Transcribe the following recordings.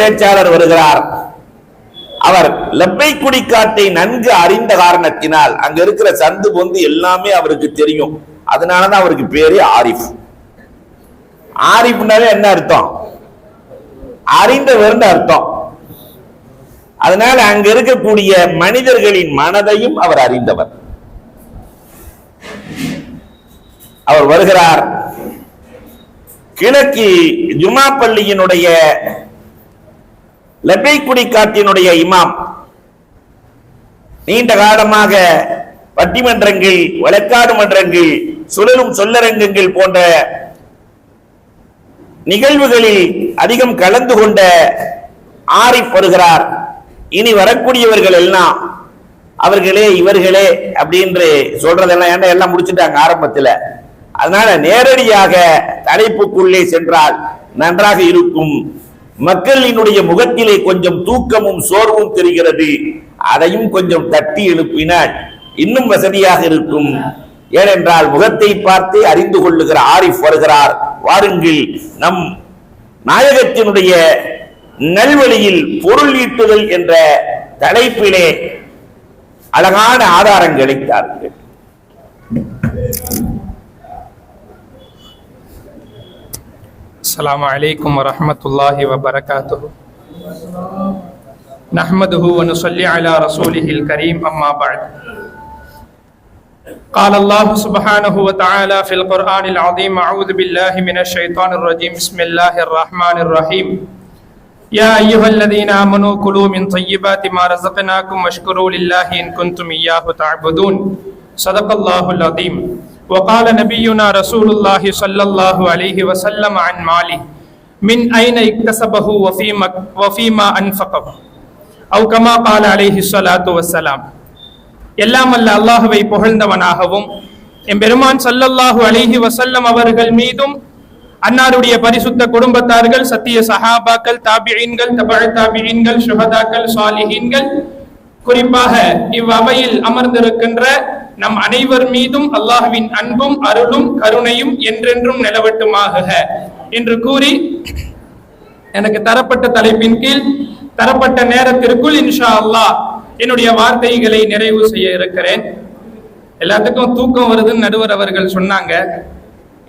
பேச்சாளர் வருகிறார். அவர் லெப்பை குடிக்காட்டை நன்கு அறிந்த காரணத்தினால் அங்க இருக்கிற சந்து பொந்து எல்லாமே அவருக்கு தெரியும். அதனாலதான் அவருக்கு பேரு ஆரிஃப். ஆரிஃப்னாலே என்ன அர்த்தம்? அறிந்தவர்னு அர்த்தம். அதனால அங்க இருக்கக்கூடிய மனிதர்களின் மனதையும் அவர் அறிந்தவர். அவர் வருகிறார். கிழக்கு ஜுமா பள்ளியினுடைய லெப்பைக்குடி காட்டினுடைய இமாம். நீண்ட காலமாக பட்டிமன்றங்கள் வழக்காடு மன்றங்கள் சுழலும் சொல்லரங்கங்கள் போன்ற நிகழ்வுகளில் அதிகம் கலந்து கொண்ட ஆரிஃப் வருகிறார். இனி வரக்கூடியவர்கள் எல்லாம் அவர்களே இவர்களே அப்படின்னு சொல்றதெல்லாம் ஏன்னா எல்லாம் முடிச்சுட்டாங்க ஆரம்பத்துல. அதனால நேரடியாக தலைப்புக்குள்ளே சென்றால் நன்றாக இருக்கும். மக்களினுடைய முகத்திலே கொஞ்சம் தூக்கமும் சோர்வும் தெரிகிறது. அதையும் கொஞ்சம் தட்டி எழுப்பினால் இன்னும் வசதியாக இருக்கும். ஏனென்றால் முகத்தை பார்த்து அறிந்து கொள்ளுகிற ஆரிஃப் வருகிறார். வாருங்கள் நம் நாயகத்தினுடைய நல்வழியில் பொருள் ஈட்டுதல் என்ற தலைப்பிலே அழகான ஆதாரம் கிடைத்தார்கள் السلام عليكم ورحمة الله وبركاته. نحمده ونصلي على رسوله الكريم أما بعد. قال الله سبحانه وتعالى في القرآن العظيم أعوذ بالله من الشيطان الرجيم. بسم الله الرحمن الرحيم. يا أيها الذين آمنوا كلوا من طيبات ما رزقناكم واشكروا لله إن كنتم إياه تعبدون. صدق الله العظيم. وقال نبينا رسول الله صلى الله عليه وسلم عن ماله من أين اكتسبه وفيما, وفيما أنفقه أو كما قال عليه الصلاة والسلام எல்லாம் அல்ல அல்லாஹுவை புகழ்ந்தவனாகவும் எம்பெருமான் சல்லல்லாஹு அலைஹி வசல்லம் அவர்கள் மீதும் அன்னாருடைய பரிசுத்த குடும்பத்தார்கள் சத்திய சஹாபாக்கள் தாபியீன்கள் தபழ தாபியீன்கள் சுஹதாக்கள் சாலிஹீன்கள் குறிப்பாக இவ்வவையில் அமர்ந்திருக்கின்ற நம் அனைவர் மீதும் அல்லாஹுவின் அன்பும் அருளும் கருணையும் என்றென்றும் நிலவட்டுமாக என்று கூறி எனக்கு தரப்பட்ட தலைப்பின் கீழ் தரப்பட்ட நேரத்திற்குள் இன்ஷா அல்லாஹ் என்னுடைய வார்த்தைகளை நிறைவு செய்ய இருக்கிறேன். எல்லாத்துக்கும் தூக்கம் வருதுன்னு நடுவர் அவர்கள் சொன்னாங்க.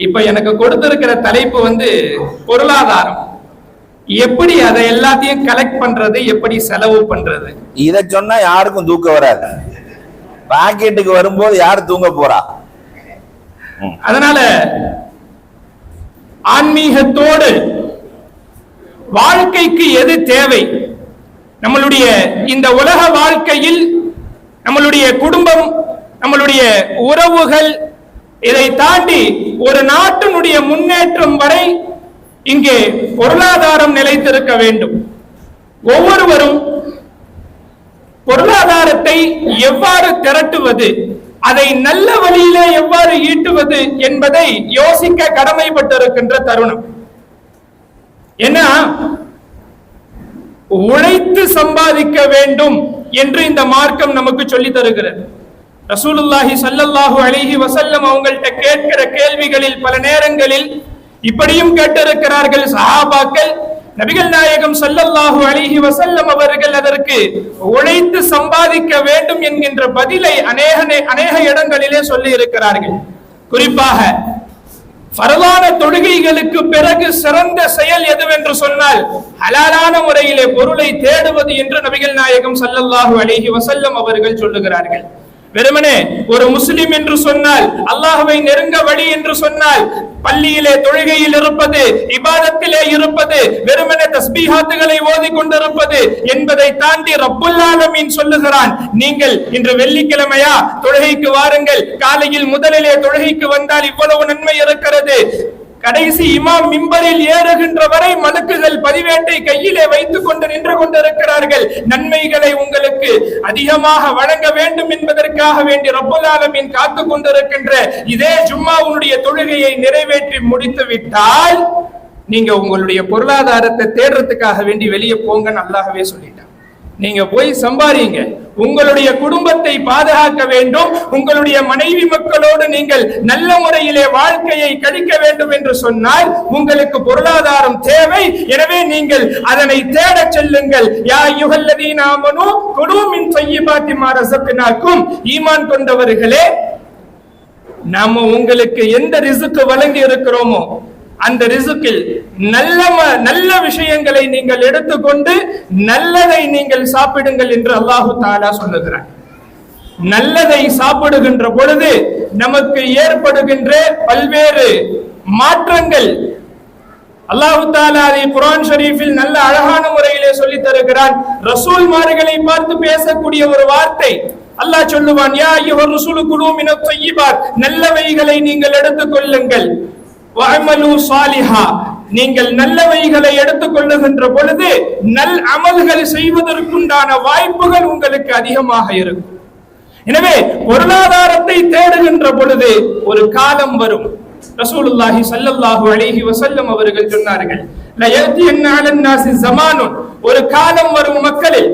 இப்ப எனக்கு கொடுத்திருக்கிற தலைப்பு வந்து பொருளாதாரம். எப்படி அதை எல்லாத்தையும் கலெக்ட் பண்றது எப்படி செலவு பண்றது? இத சொன்னா யாருக்கும் தூக்கம் வராது. பாக்கெட்டுக்கு வரும்போது யார் தூங்க போறா? அதனால ஆன்மீகத்தோடு வாழ்க்கைக்கு எது தேவை? நம்மளுடைய இந்த உலக வாழ்க்கையில் நம்மளுடைய குடும்பம் நம்மளுடைய உறவுகள் இதை தாண்டி ஒரு நாட்டினுடைய முன்னேற்றம் வரை இங்கே பொருளாதாரம் நிலைத்திருக்க வேண்டும். ஒவ்வொருவரும் பொருளாதாரத்தை எவ்வாறு திரட்டுவது அதை நல்ல வழியிலே எவ்வாறு ஈட்டுவது என்பதை யோசிக்க கடமைப்பட்டிருக்கின்ற தருணம். ஏன்னா உழைத்து சம்பாதிக்க வேண்டும் என்று இந்த மார்க்கம் நமக்கு சொல்லி தருகிறது. ரசூலுல்லாஹி சல்லல்லாஹு அலிஹி வசல்லம் அவங்கள்ட்ட கேட்கிற கேள்விகளில் பல நேரங்களில் இப்படியும் கேட்டிருக்கிறார்கள் சஹாபாக்கள் நபிகள் நாயகம் சல்லல்லாஹு அலிஹி வசல்லம் அவர்கள் அதற்கு உழைத்து சம்பாதிக்க வேண்டும் என்கின்ற பதிலை அநேக அநேக இடங்களிலே சொல்லி இருக்கிறார்கள் குறிப்பாக பரவான தொழுகைகளுக்கு பிறகு சிறந்த செயல் எதுவென்று சொன்னால் ஹலாலான முறையிலே பொருளை தேடுவது என்று நபிகள் நாயகம் சல்லல்லாஹு அலிஹி வசல்லம் அவர்கள் சொல்லுகிறார்கள். வெறுமனே ஒரு முஸ்லிம் என்று சொன்னால் அல்லாஹுவை நெருங்க வழி என்று சொன்னால் பள்ளியிலே தொழுகையில் இருப்பது இபாதத்திலே இருப்பது வெறுமனே தஸ்பீஹாத்துகளை ஓதி கொண்டிருப்பது என்பதை தாண்டி ரப்புல் சொல்லுகிறான். நீங்கள் இன்று வெள்ளிக்கிழமையா தொழுகைக்கு வாருங்கள் காலையில் முதலிலே தொழுகைக்கு வந்தால் இவ்வளவு நன்மை இருக்கிறது. கடைசி இமாம் மிம்பரில் ஏறுகின்ற வரை மலக்குகள் பதிவேட்டை கையிலே வைத்துக் கொண்டு நின்று கொண்டிருக்கிறார்கள். நன்மைகளை உங்களுக்கு அதிகமாக வழங்க வேண்டும் என்பதற்காக வேண்டி ரப்பதாலமின் காத்து கொண்டிருக்கின்ற இதே ஜும்மாவுடைய தொழுகையை நிறைவேற்றி முடித்து விட்டால் நீங்க உங்களுடைய பொருளாதாரத்தை தேடுறதுக்காக வேண்டி வெளியே போங்கன்னு அல்லாஹ்வே சொல்லிட்டான். நீங்க போய் சம்பாதிங்க உங்களுடைய குடும்பத்தை பாதுகாக்க வேண்டும். உங்களுடைய மனைவி மக்களோடு நீங்கள் நல்ல முறையிலே வாழ்க்கையை கழிக்க வேண்டும் என்று சொன்னால் உங்களுக்கு பொருளாதாரம் தேவை. எனவே நீங்கள் அதனை தேடச் செல்லுங்கள். யா யுகல்லதி யுகல்லதீனாமனு குடுமின் செய்யபாத்தி மாரசத்தினாக்கும் ஈமான் கொண்டவர்களே நாம உங்களுக்கு எந்த ரிசுக்கு வழங்கி இருக்கிறோமோ அந்த ரிசுக்கில் நல்ல ம- நல்ல விஷயங்களை நீங்கள் எடுத்துக்கொண்டு நல்லதை நீங்கள் சாப்பிடுங்கள் என்று அல்லாஹு தாலா சொல்லுகிறார் நல்லதை சாப்பிடுகின்ற பொழுது நமக்கு ஏற்படுகின்ற பல்வேறு மாற்றங்கள். அல்லாஹு தாலா அதை குரான் ஷரீஃபில் நல்ல அழகான முறையிலே சொல்லி தருகிறான். ரசூல்மார்களை பார்த்து பேசக்கூடிய ஒரு வார்த்தை. அல்லாஹ் சொல்லுவான் யா ஐயுஹர் ரசூலு குழு மின நல்லவைகளை நீங்கள் எடுத்துக் கொள்ளுங்கள். நீங்கள் நல்லவைகளை எடுத்துக் கொள்ளுகின்ற பொழுது நல் அமல்கள் செய்வதற்குண்டான வாய்ப்புகள் உங்களுக்கு அதிகமாக இருக்கும். எனவே பொருளாதாரத்தை தேடுகின்ற பொழுது ஒரு காலம் வரும். ரசூலுல்லாஹி சல்லல்லாஹு அலைஹி வசல்லம் அவர்கள் சொன்னார்கள் லா ஒரு காலம் வரும் மக்களில்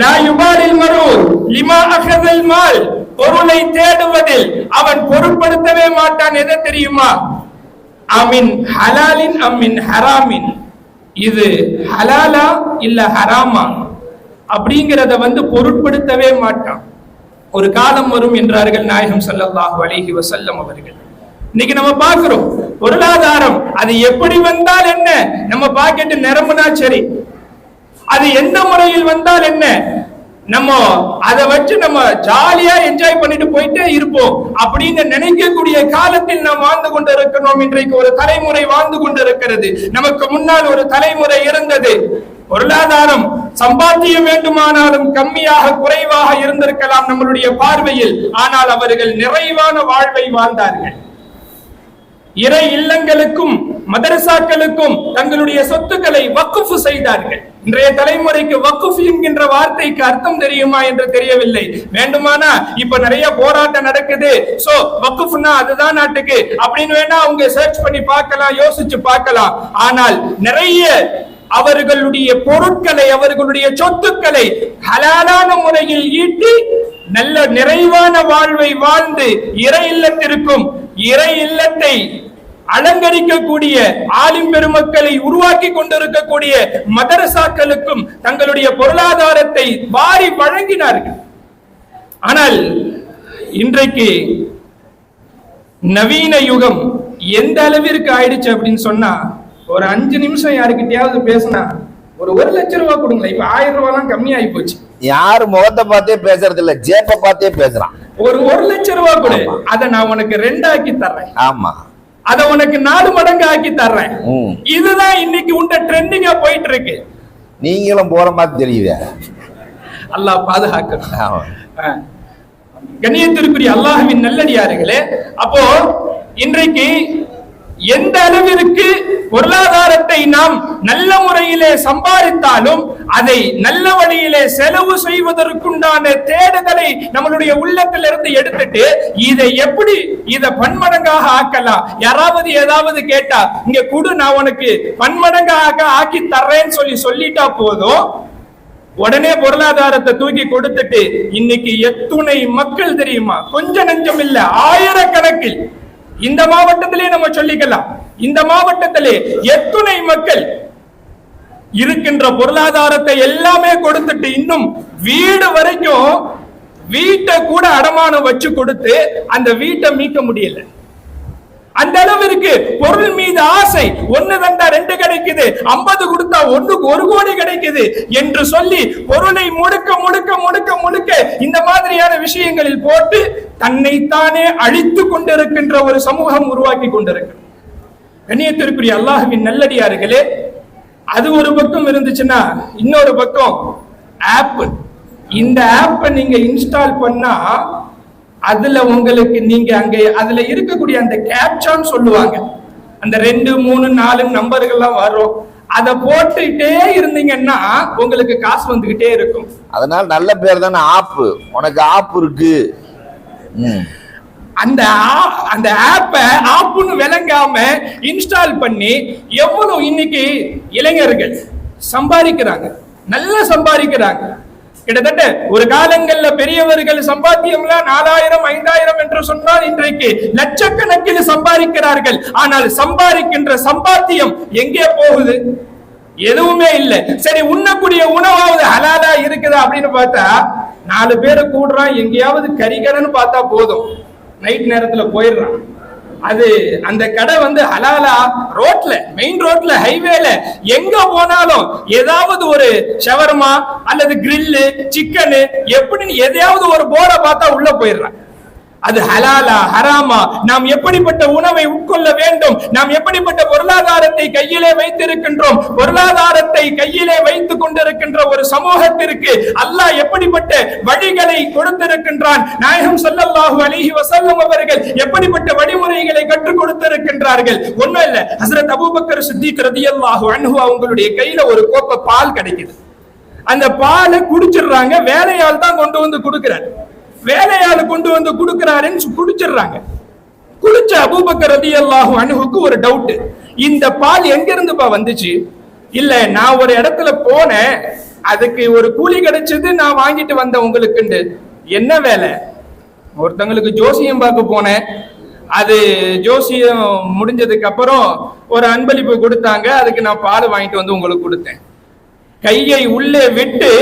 லா யுபாலில் மரூர். லிமா அகதல் மால். பொருளை தேடுவதில் அவன் பொருட்படுத்தவே மாட்டான் எதை தெரியுமா? அமின் ஹலாலின் அம்மின் ஹராமின். இது ஹலாலா இல்ல ஹராமா? அப்படிங்கிறத வந்து பொருட்படுத்தவே மாட்டான். ஒரு காலம் வரும் என்றார்கள் நாயகம் ஸல்லல்லாஹு அலிஹி வசல்லம் அவர்கள். இன்னைக்கு நம்ம பார்க்கிறோம் பொருளாதாரம் அது எப்படி வந்தால் என்ன? நம்ம பாக்கெட்டு நிரம்புனா சரி. அது எந்த முறையில் வந்தால் என்ன? நம்ம அதை வச்சு நம்ம ஜாலியா என்ஜாய் பண்ணிட்டு போயிட்டே இருப்போம் அப்படின்னு நினைக்கக்கூடிய காலத்தில் நாம் வாழ்ந்து கொண்டிருக்கிறோம். இன்றைக்கு ஒரு தலைமுறை வாழ்ந்து கொண்டிருக்கிறது. நமக்கு முன்னால் ஒரு தலைமுறை இருந்தது. பொருளாதாரம் சம்பாத்தியம் வேண்டுமானாலும் கம்மியாக குறைவாக இருந்திருக்கலாம் நம்மளுடைய பார்வையில். ஆனால் அவர்கள் நிறைவான வாழ்வை வாழ்ந்தார்கள். இறை இல்லங்களுக்கும் மதரசாக்களுக்கும் தங்களுடைய சொத்துக்களை வக்குஃபு செய்தார்கள். இன்றைய தலைமுறைக்கு வக்குஃப் என்கின்ற வார்த்தைக்கு அர்த்தம் தெரியுமா என்று தெரியவில்லை. வேண்டுமானா இப்ப நிறைய போராட்டம் நடக்குது. சோ வக்குஃப்னா அதுதான் நாட்டுக்கு. அப்படின்னு வேணா அவங்க சர்ச் பண்ணி பார்க்கலாம் யோசிச்சு பார்க்கலாம். ஆனால் நிறைய அவர்களுடைய பொருட்களை அவர்களுடைய சொத்துக்களை ஹலாலான முறையில் ஈட்டி நல்ல நிறைவான வாழ்வை வாழ்ந்து இறை இல்லத்திற்கும் இறை இல்லத்தை அலங்கரிக்கக்கூடிய ஆலிம் பெருமக்களை உருவாக்கி கொண்டிருக்கக்கூடிய மதரசாக்களுக்கும் தங்களுடைய பொருளாதாரத்தை வாரி வழங்கினார்கள். ஆனால் இன்றைக்கு நவீன யுகம் எந்த அளவிற்கு ஆயிடுச்சு அப்படின்னு சொன்னா ஒரு அஞ்சு நிமிஷம் யாருக்கிட்டயாவது பேசினா ஒரு ஒரு லட்சம் ரூபாய் கொடுங்களேன். இப்ப ஆயிரம் ரூபாய்லாம் கம்மியாகி போச்சு. யாரு முகத்தை பார்த்தே பேசுறது இல்ல ஜேப்ப பார்த்தே பேசுறான். ஒரு ஒரு லட்சம் ரூபாய் கொடு. அதை நான் உனக்கு ரெண்டாக்கி தர்றேன். ஆமா. அத உனக்கு நாலு மடங்கு ஆக்கி தர்றேன். இதுதான் இன்னைக்கு உண்ட ட்ரெண்டிங்கா போயிட்டு இருக்கு நீங்களும் போற மாதிரி தெரியுதே அல்லாஹ். ஆ. கண்ணியத்திற்குரிய அல்லாஹ்வின் நல்லடியார்களே அப்போ இன்றைக்கு எந்த அளவிற்கு பொருளாதாரத்தை நாம் நல்ல முறையிலே சம்பாதித்தாலும் அதை நல்ல வழியிலே செலவு செய்வதற்குண்டான தேடுதலை நம்மளுடைய உள்ளத்திலிருந்து எடுத்துட்டு இதை எப்படி இதை பன்மடங்காக ஆக்கலாம்? யாராவது ஏதாவது கேட்டா இங்க குடு நான் உனக்கு பன்மடங்காக ஆக்கி தர்றேன்னு சொல்லி சொல்லிட்டா போதும். உடனே பொருளாதாரத்தை தூக்கி கொடுத்துட்டு இன்னைக்கு எத்துணை மக்கள் தெரியுமா? கொஞ்சம் நஞ்சம் இல்ல ஆயிரக்கணக்கில். இந்த மாவட்டத்திலே நம்ம சொல்லிக்கலாம். இந்த மாவட்டத்திலே எத்துணை மக்கள் இருக்கின்ற பொருளாதாரத்தை எல்லாமே கொடுத்துட்டு இன்னும் வீடு வரைக்கும் வீட்டை கூட அடமானம் வச்சு கொடுத்து அந்த வீட்டை மீட்க முடியல. அந்த அளவிற்கு பொருள் மீது ஆசை ஒண்ணு தந்தா ரெண்டு கிடைக்குது ஐம்பது கொடுத்தா ஒண்ணுக்கு ஒரு கோடி கிடைக்குது என்று சொல்லி பொருளை முடுக்க முடுக்க முடுக்க முடுக்க இந்த மாதிரியான விஷயங்களில் போட்டு தன்னைத்தானே அழித்து கொண்டிருக்கின்ற ஒரு சமூகம் உருவாக்கி கொண்டிருக்கிறது கண்ணியத்திற்குரிய அல்லாஹுவின் நல்லடியார்களே அது ஒரு பக்கம் இருந்துச்சுன்னா இன்னொரு பக்கம் ஆப் இந்த ஆப்பை நீங்க இன்ஸ்டால் பண்ணா அதுல உங்களுக்கு நீங்க அங்க அதுல இருக்கக்கூடிய அந்த கேப்சான்னு சொல்லுவாங்க. அந்த ரெண்டு மூணு நாலு நம்பர்கள்லாம் வரும் அதை போட்டுட்டே இருந்தீங்கன்னா உங்களுக்கு காசு வந்துகிட்டே இருக்கும். அதனால நல்ல பேர் தானே ஆப்பு. உனக்கு ஆப் இருக்கு. அந்த ஆ- அந்த ஆப்பை ஆப்புன்னு விளங்காம இன்ஸ்டால் பண்ணி எவ்வளவு இன்னைக்கு இளைஞர்கள் சம்பாதிக்கிறாங்க? நல்லா சம்பாதிக்கிறாங்க. கிட்டத்தட்ட ஒரு காலங்கள்ல பெரியவர்கள் சம்பாத்தியம்லாம் நாலாயிரம் ஐந்தாயிரம் என்று சொன்னால் இன்றைக்கு லட்சக்கணக்கில் சம்பாதிக்கிறார்கள். ஆனால் சம்பாதிக்கின்ற சம்பாத்தியம் எங்கே போகுது? எதுவுமே இல்லை. சரி உண்ணக்கூடிய உணவாவது ஹலாலா இருக்குதா அப்படின்னு பார்த்தா நாலு பேரை கூடுறான் எங்கேயாவது கறிக்கடைன்னு பார்த்தா போதும். நைட் நேரத்துல போயிடுறான். அது அந்த கடை வந்து ஹலாலா ரோட்ல மெயின் ரோட்ல ஹைவேல எங்க போனாலும் ஏதாவது ஒரு ஷவர்மா அல்லது கிரில்லு சிக்கனு எப்படின்னு எதையாவது ஒரு போரை பார்த்தா உள்ள போயிடுறான். அது ஹலாலா ஹராமா. நாம் எப்படிப்பட்ட உணவை உட்கொள்ள வேண்டும்? நாம் எப்படிப்பட்ட பொருளாதாரத்தை கையிலே வைத்திருக்கின்றோம்? பொருளாதாரத்தை கையிலே வைத்துக் கொண்டிருக்கின்ற ஒரு சமூகத்திற்கு அல்லாஹ் எப்படிப்பட்ட வழிகளை கொடுத்திருக்கின்றான்? நாயகம் ஸல்லல்லாஹு அலிஹி வசல்லம் அவர்கள் எப்படிப்பட்ட வழிமுறைகளை கற்றுக் கொடுத்திருக்கின்றார்கள்? ஒண்ணும் இல்ல. ஹசரத் அபூபக்கர் சித்திக் ரலியல்லாஹு அன்ஹு அவங்களுடைய கையில ஒரு கோப்பை பால் கிடைக்குது. அந்த பாலை குடிச்சிடுறாங்க. வேலையால் தான் கொண்டு வந்து கொடுக்கிறார். வேலையாள் கொண்டு வந்து கொடுக்கிறாருன்னு குடிச்சிடுறாங்க. குளிச்ச அபூபக்கர் ரலியல்லாஹு அணுகுக்கு ஒரு டவுட் இந்த பால் எங்கிருந்துப்பா வந்துச்சு? இல்ல நான் ஒரு இடத்துல போனேன். அதுக்கு ஒரு கூலி கிடைச்சது நான் வாங்கிட்டு வந்தேன் உங்களுக்குண்டு. என்ன வேலை? ஒருத்தங்களுக்கு ஜோசியம் பார்க்க போனேன். அது ஜோசியம் முடிஞ்சதுக்கு அப்புறம் ஒரு அன்பளிப்பு கொடுத்தாங்க. அதுக்கு நான் பால் வாங்கிட்டு வந்து உங்களுக்கு கொடுத்தேன். கையை உள்ளே விட்டு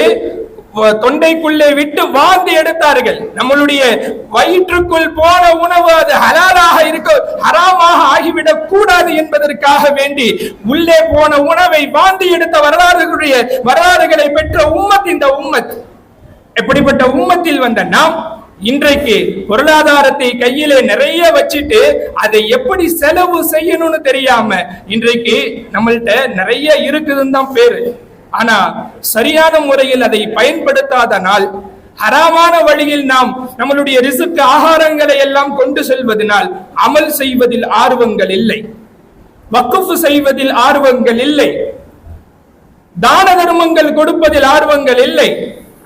தொண்டைக்குள்ளே விட்டு வாந்தி எடுத்தார்கள். நம்மளுடைய வயிற்றுக்குள் போன உணவு அது ஹலாலாக இருக்க ஹராமாக ஆகிவிடக் கூடாது என்பதற்காக வேண்டி உள்ளே போன உணவை வாந்தி எடுத்த வரலாறுகளுடைய வரலாறுகளை பெற்ற உம்மத் இந்த உம்மத். எப்படிப்பட்ட உம்மத்தில் வந்த நாம் இன்றைக்கு பொருளாதாரத்தை கையிலே நிறைய வச்சுட்டு அதை எப்படி செலவு செய்யணும்னு தெரியாம இன்றைக்கு நம்மள்ட்ட நிறைய இருக்குதுன்னு தான் பேரு. ஆனா சரியான முறையில் அதை பயன்படுத்தாதனால் ஹராமான வழியில் நாம் நம்மளுடைய ரிசுக்கு ஆகாரங்களை எல்லாம் கொண்டு செல்வதனால் அமல் செய்வதில் ஆர்வங்கள் இல்லை. வக்குஃபு செய்வதில் ஆர்வங்கள் இல்லை. தான தர்மங்கள் கொடுப்பதில் ஆர்வங்கள் இல்லை.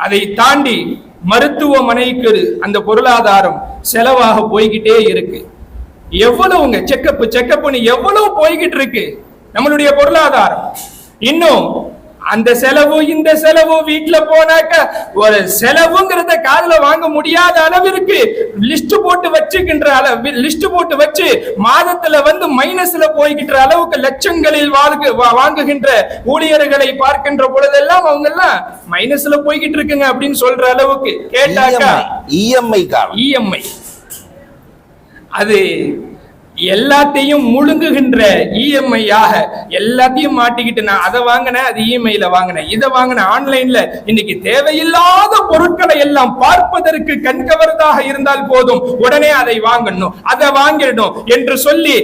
அதை தாண்டி மருத்துவமனைக்கு அந்த பொருளாதாரம் செலவாக போய்கிட்டே இருக்கு. எவ்வளவுங்க செக்கப் செக்கப்னு எவ்வளவு போய்கிட்டு இருக்கு நம்மளுடைய பொருளாதாரம். இன்னும் அந்த செலவு இந்த செலவு வீட்டுல போனாக்க ஒரு செலவுங்கிறத காதுல வாங்க முடியாத அளவிற்கு லிஸ்ட் போட்டு வச்சுக்கின்ற அளவு லிஸ்ட் போட்டு வச்சு மாதத்துல வந்து மைனஸ்ல போய்கின்ற அளவுக்கு லட்சங்களில் வாழ்க வாங்குகின்ற ஊழியர்களை பார்க்கின்ற பொழுதெல்லாம் அவங்க எல்லாம் மைனஸ்ல போய்கிட்டு இருக்குங்க அப்படின்னு சொல்ற அளவுக்கு. கேட்டாக்கா இஎம்ஐ காலம். இஎம்ஐ அது எல்லாத்தையும் முழுங்குகின்ற இஎம்ஐ ஆக எல்லாத்தையும் மாட்டிக்கிட்டு நான் அதை வாங்கினேன் அது இஎம்ஐல வாங்கினேன். இதை வாங்கினேன் ஆன்லைன்ல இன்னைக்கு தேவையில்லாத பொருட்களை எல்லாம் பார்ப்பதற்கு கண்கவர்தாக இருந்தால் போதும். உடனே அதை வாங்கணும். அதை வாங்கிடணும் என்று சொல்லி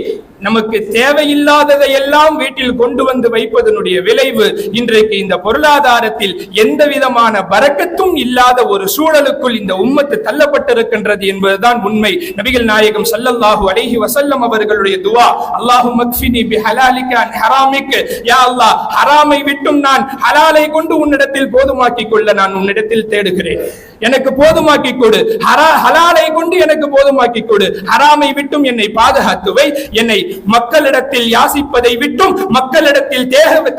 நமக்கு தேவையில்லாததை எல்லாம் வீட்டில் கொண்டு வந்து வைப்பதனுடைய விளைவு இன்றைக்கு இந்த பொருளாதாரத்தில் எந்த விதமான பறக்கத்தும் இல்லாத ஒரு சூழலுக்குள் இந்த உம்மத்து தள்ளப்பட்டிருக்கின்றது என்பதுதான் உண்மை. நபிகள் நாயகம் சல்லல்லாஹு அலைஹி வசல்லம் அவர்களுடைய துவா அல்லாஹு மக்ஃபினி பி ஹலாலிக அன் ஹராமிக். யா அல்லாஹ் ஹராமை விட்டும் நான் ஹலாலை கொண்டு உன்னிடத்தில் போதுமாக்கிக் கொள்ள நான் உன்னிடத்தில் தேடுகிறேன். எனக்கு போதுமாக்கி கொடு. ஹரா ஹலாலை கொண்டு எனக்கு போதுமாக்கி கொடு. ஹராமை விட்டும் என்னை பாதுகாத்துவை. என்னை மக்களிடத்தில் யாசிப்பதை விட்டும் மக்களிடத்தில்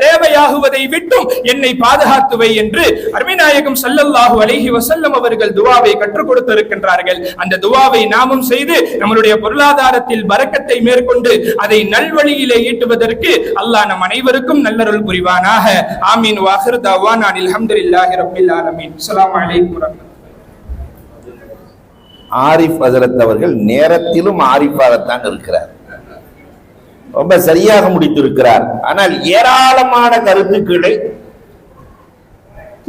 தேவையாகுவதை விட்டும் என்னை பாதுகாத்துவை என்று அருமைநாயகம் சல்லல்லாஹு அலைஹி வசல்லம் அவர்கள் துவாவை கற்றுக் கொடுத்திருக்கின்றார்கள். அந்த துவாவை நாமும் செய்து நம்மளுடைய பொருளாதாரத்தில் பறக்க பரக்கத்தை மேற்கொண்டு அதை நல்வழியிலே ஈட்டுவதற்கு அல்லாஹ் நம் அனைவருக்கும் நல்லருள் புரிவானாக. ஆமீன். வாஹிர் தவான் அனில் அல்ஹம்துலில்லாஹி ரப்பில் ஆலமீன். அஸ்ஸலாமு அலைக்கும் ஆரிஃப் ஹசரத் அவர்கள் நேரத்திலும் ஆரிஃபாகத்தான் இருக்கிறார். ரொம்ப சரியாக முடித்திருக்கிறார். ஆனால் ஏராளமான கருத்துக்களை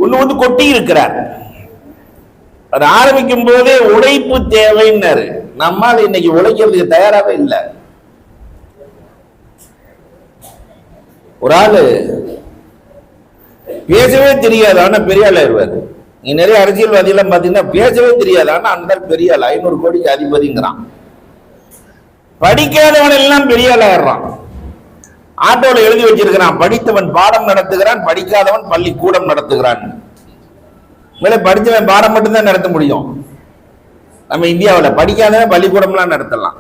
ஒன்று வந்து கொட்டி இருக்கிறார் அது ஆரம்பிக்கும் போதே உழைப்பு தேவைன்னாரு. நம்மால் இன்னைக்கு உழைக்கிறதுக்கு தயாராகவே இல்லை. ஒரு ஆளு பேசவே தெரியாது ஆனா பெரிய ஆள் ஆயிடுவாரு. நீ நிறைய அரசியல்வாதிகள் பாத்தீங்கன்னா பேசவே தெரியாது ஆனா அந்த பெரிய ஆள் ஐநூறு கோடிக்கு அதிபதிங்கிறான். படிக்காதவன் எல்லாம் பெரிய ஆள் ஆயிடுறான். ஆட்டோல எழுதி வச்சிருக்கிறான் படித்தவன் பாடம் நடத்துகிறான் படிக்காதவன் பள்ளிக்கூடம் நடத்துகிறான். மேலே படிச்சவன் பாடம் மட்டும்தான் நடத்த முடியும். நம்ம இந்தியாவில் படிக்காத பள்ளிக்கூடம்லாம் நடத்தலாம்.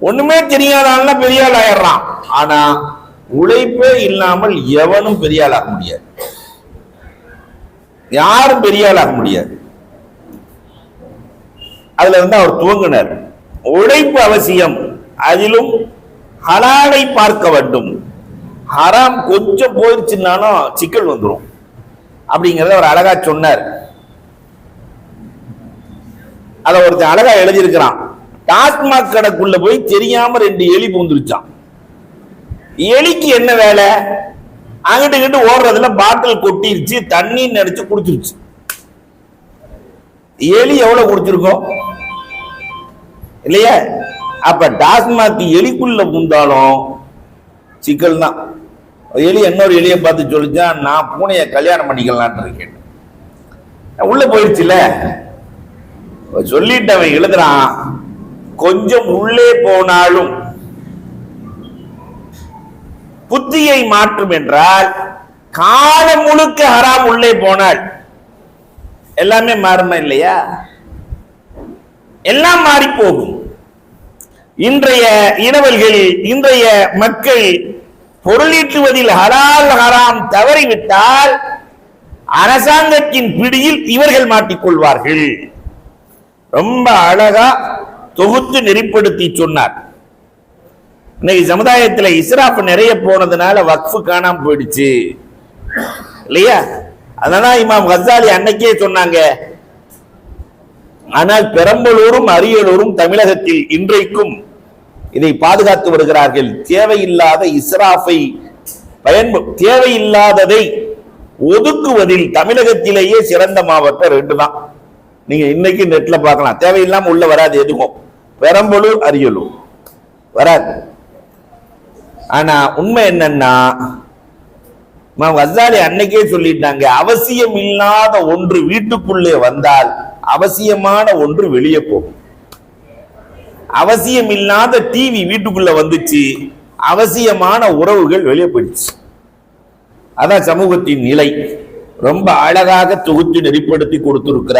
ஒண்ணுமே தெரியாத ஆள்னா பெரிய ஆள் ஆயிடுறான் ஆனா உழைப்பே இல்லாமல் எவனும் பெரிய ஆளாக முடியாது. யாரும் பெரிய ஆளாக முடியாது. அதுல வந்து அவர் துவங்கினார். உழைப்பு அவசியம். அதிலும் ஹலாலை பார்க்க வேண்டும். ஹராம் கொஞ்சம் போயிடுச்சுன்னாலும் சிக்கல் வந்துடும் அப்படிங்கறத அவர் அழகா சொன்னார். அதை ஒருத்தன் அழகா எழுதியிருக்கிறான். டாஸ்மாக் கடைக்குள்ள போய் தெரியாம ரெண்டு எலி பூந்துருச்சான் எலிக்கு என்ன வேலை? அங்கிட்டு இங்கிட்டு ஓடுறதுல பாட்டில் கொட்டிருச்சு தண்ணி நினைச்சு குடிச்சிருச்சு. எலி எவ்வளவு குடிச்சிருக்கோம்? இல்லையா? அப்ப டாஸ்மாக் எலிக்குள்ள பூந்தாலும் சிக்கல் தான். எலி இன்னொரு எலியை பார்த்து சொல்லிச்சா நான் பூனையை கல்யாணம் பண்ணிக்கலான் இருக்கேன் உள்ள போயிடுச்சுல சொல்லிட்டவன் எழுதுறான் கொஞ்சம் உள்ளே போனாலும் புத்தியை மாற்றும் என்றால் காலம் முழுக்க ஹராம் உள்ளே போனால் எல்லாமே மாறுமா இல்லையா? எல்லாம் மாறி போகும் இன்றைய இனவல்கள் இன்றைய மக்கள் பொருளீட்டுவதில் ஹலால் ஹராம் தவறிவிட்டால் அரசாங்கத்தின் பிடியில் இவர்கள் மாட்டிக்கொள்வார்கள். ரொம்ப அழகா தொகுத்து நெறிப்படுத்தி சொன்னார். இன்னைக்கு சமுதாயத்துல இஸ்ராஃப் நிறைய போனதுனால வக்ஃபு காணாம போயிடுச்சு. இல்லையா? அதனால இமாம் கசாலி அன்னைக்கே சொன்னாங்க ஆனால் பெரம்பலூரும் அரியலூரும் தமிழகத்தில் இன்றைக்கும் இதை பாதுகாத்து வருகிறார்கள். தேவையில்லாத இஸ்ராஃபை பயன்ப தேவையில்லாததை ஒதுக்குவதில் தமிழகத்திலேயே சிறந்த மாவட்டம் ரெண்டு தான் நீங்க இன்னைக்கு நெட்ல பார்க்கலாம். தேவையில்லாம உள்ள வராது எதுவும் பெரம்பலூர் அரியலூர். வராது. ஆனா உண்மை என்னன்னா இமாம் கசாலி அன்னைக்கே சொல்லிட்டாங்க அவசியம் இல்லாத ஒன்று வீட்டுக்குள்ளே வந்தால் அவசியமான ஒன்று வெளியே போகும். அவசியம் இல்லாத டிவி வீட்டுக்குள்ள வந்துச்சு அவசியமான உறவுகள் வெளியே போயிடுச்சு. அதான் சமூகத்தின் நிலை. ரொம்ப அழகாக தொகுத்து நெறிப்படுத்தி கொடுத்திருக்கிறார்.